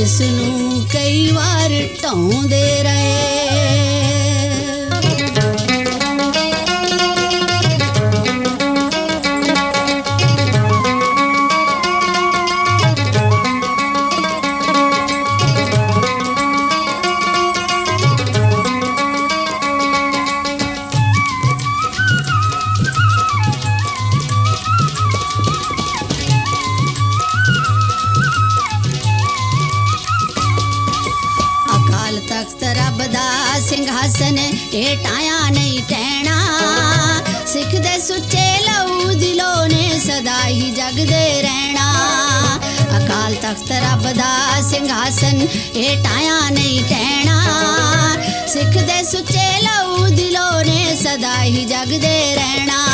ਇਸ ਨੂੰ ਕਈ ਵਾਰ ਢਾਉਂਦੇ ਰਹੇ। ਇਹ ਟਾਇਆ ਨਹੀਂ ਟਹਿਣਾ। ਸਿੱਖ ਦੇ ਸੁੱਚੇ ਲਹੂ ਦਿਲੋਂ ਨੇ ਸਦਾ ਹੀ ਜਗਦੇ ਰਹਿਣਾ। ਅਕਾਲ ਤਖਤ ਰੱਬ ਦਾ ਸਿੰਘਾਸਨ ਇਹ ਟਾਇਆ ਨਹੀਂ ਟਹਿਣਾ। ਸਿੱਖ ਦੇ ਸੁੱਚੇ ਲਹੂ ਦਿਲੋਂ ਨੇ ਸਦਾ ਹੀ ਜਗਦੇ ਰਹਿਣਾ।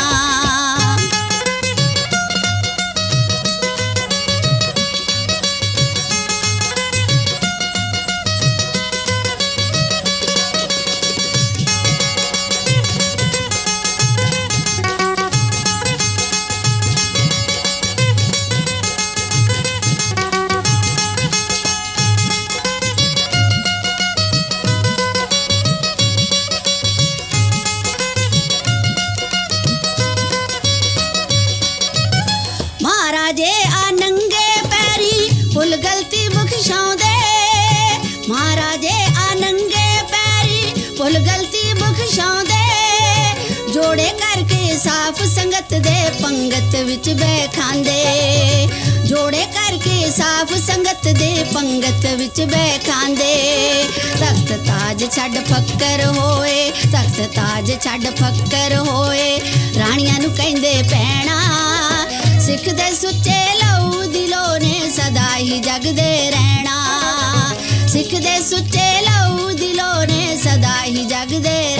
ਗਲਤੀ ਬਖਸ਼ਾਉਂਦੇ ਜੋੜੇ ਕਰਕੇ ਸਾਫ਼ ਸੰਗਤ ਦੇ ਪੰਗਤ ਵਿੱਚ ਬੈਠਾਂਦੇ ਜੋੜੇ ਕਰਕੇ ਸਾਫ਼ ਸੰਗਤ ਦੇ ਪੰਗਤ ਵਿੱਚ ਬੈਠਾਂਦੇ ਤਖਤ ਤਾਜ ਛੱਡ ਫੱਕਰ ਹੋਏ, ਤਖਤ ਤਾਜ ਛੱਡ ਫੱਕਰ ਹੋਏ। ਰਾਣੀਆਂ ਨੂੰ ਕਹਿੰਦੇ ਪੈਣਾ ਸਿੱਖ ਦੇ ਸੁੱਚੇ ਲਉ ਦਿਲੋਂ ਨੇ ਸਦਾ ਹੀ ਜਗਦੇ ਰਹਿਣਾ। ਸਿੱਖ ਦੇ ਸੁੱਚੇ ਸਦਾ ਹੀ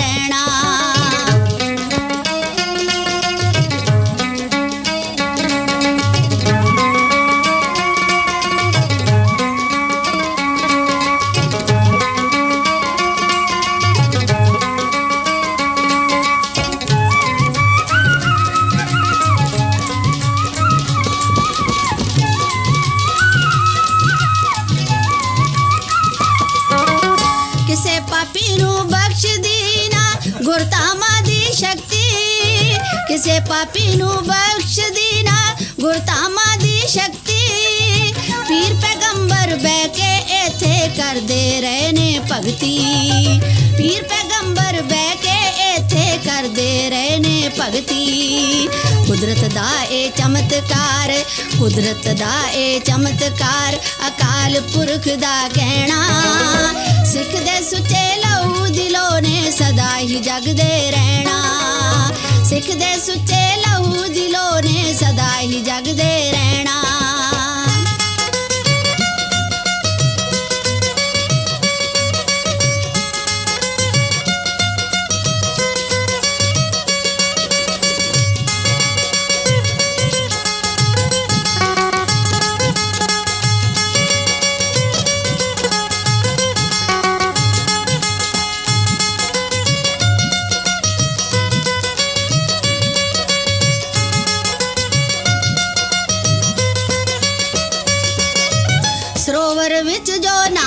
ਕਿਸੇ ਪਾਪੀ ਨੂੰ ਬਖਸ਼ਦੀ ਨਾ ਗੁਰਤਾਮਾ ਦੀ ਸ਼ਕਤੀ। ਪੀਰ ਪੈਗੰਬਰ ਬਹਿ ਕੇ ਇੱਥੇ ਕਰਦੇ ਰਹੇ ਨੇ ਭਗਤੀ। ਪੀਰ ਪੈਗੰਬਰ ਬਹਿ ਕੇ ਇੱਥੇ ਕਰਦੇ ਰਹੇ ਨੇ ਭਗਤੀ। ਕੁਦਰਤ ਦਾ ਇਹ ਚਮਤਕਾਰ, ਕੁਦਰਤ ਦਾ ਇਹ ਚਮਤਕਾਰ, ਅਕਾਲ ਪੁਰਖ ਦਾ ਕਹਿਣਾ। ਸਿੱਖ ਦੇ ਸੁੱਚੇ ਲਹੂ ਦਿਲੋਂ ਨੇ ਸਦਾ ਹੀ ਜਗਦੇ ਰਹੇ ਸੁੱਚੇ ਲਹੂ ਦਿਲੋਂ ਨੇ ਸਦਾ ਹੀ ਜਗਦੇ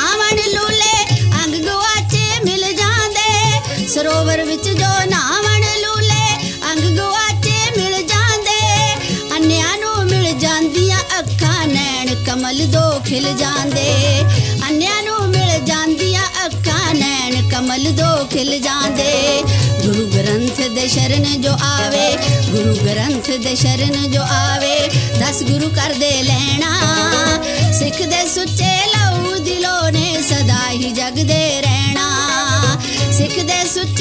ਨਾਵਣ ਲੂਲੇ, ਅੰਗ ਗੁਆਚੇ ਮਿਲ ਜਾਂਦੇ। ਸਰੋਵਰ ਵਿੱਚ ਜੋ ਨਾਵਣ ਲੂਲੇ, ਅੰਗ ਗੁਆਚੇ ਮਿਲ ਜਾਂਦੇ। ਅੰਨਿਆਂ ਨੂੰ ਮਿਲ ਜਾਂਦੀਆਂ ਅੱਖਾਂ, ਨੈਣ ਕਮਲ ਦੋ ਖਿਲ ਜਾਂਦੇ। ਅੰਨਿਆਂ ਨੂੰ ਨੈਣ ਕਮਲ ਦੋ ਖਿਲ ਜਾਂਦੇ। ਗੁਰੂ ਗ੍ਰੰਥ ਦੇ ਸ਼ਰਨ ਜੋ ਆਵੇ, ਗੁਰੂ ਗ੍ਰੰਥ ਦੇ ਸ਼ਰਨ ਜੋ ਆਵੇ, ਦਸ ਗੁਰੂ ਕਰਦੇ ਲੈਣਾ। ਸਿੱਖ ਦੇ ਸੁੱਚੇ ਲਹੂ ਦਿਲੋਂ ਨੇ ਸਦਾ ਹੀ ਜਗਦੇ ਰਹਿਣਾ। ਸਿੱਖ ਦੇ ਸੁੱਚੇ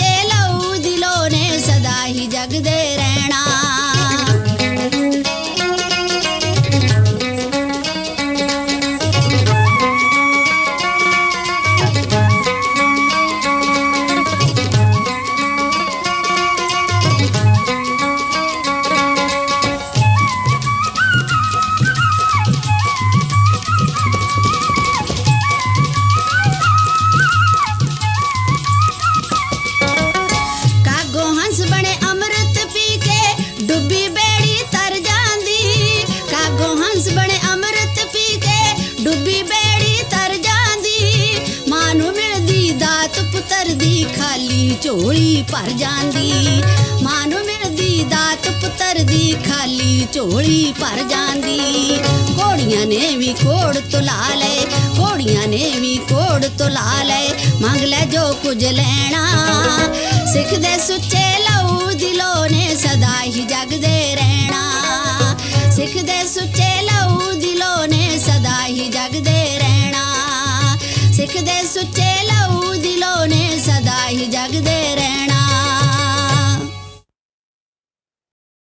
ਕੇ ਬੇੜੀ ਤਰ ਜਾਂਦੀ। ਕਾਗੋ ਹੰਸ ਬਣੇ ਅੰਮ੍ਰਿਤ ਪੀ ਕੇ ਡੁੱਬੀ ਬੇੜੀ ਤਰ ਜਾਂਦੀ। ਮਾਂ ਨੂੰ ਮਿਲਦੀ, ਦਾਤ ਪੁੱਤਰ ਦੀ ਖਾਲੀ ਝੋਲੀ ਭਰ ਜਾਂਦੀ। ਮਾਂ ਨੂੰ ਮਿਲਦੀ, ਦਾਤ ਪੁੱਤਰ ਦੀ ਖਾਲੀ ਝੋਲੀ ਭਰ ਜਾਂਦੀ। ਘੋੜੀਆਂ ਨੇ ਵੀ ਕੋੜ ਤੁਲਾ ਲਏ, ਘੋੜੀਆਂ ਨੇ ਵੀ ਕੋੜ ਤੁਲਾ ਲਏ। ਮੰਗ ਲੈ ਜੋ ਕੁਝ ਲੈਣਾ। ਸਿੱਖ ਦੇ ਸੁੱਚੇ ਲਹੂ ਦਿਲੋਂ ਨੇ ਸਦਾ ਹੀ ਜਗਦੇ ਰਹਿਣਾ। ਸਿੱਖ ਦੇ ਸੁੱਚੇ ਲਹੂ ਦਿਲੋਂ ਨੇ ਸਦਾ ਹੀ ਜਗਦੇ ਰਹਿਣਾ। ਸਿੱਖ ਦੇ ਸੁੱਚੇ ਲਹੂ ਦਿਲੋਂ ਨੇ ਸਦਾ ਹੀ ਜਗਦੇ ਰਹਿਣਾ।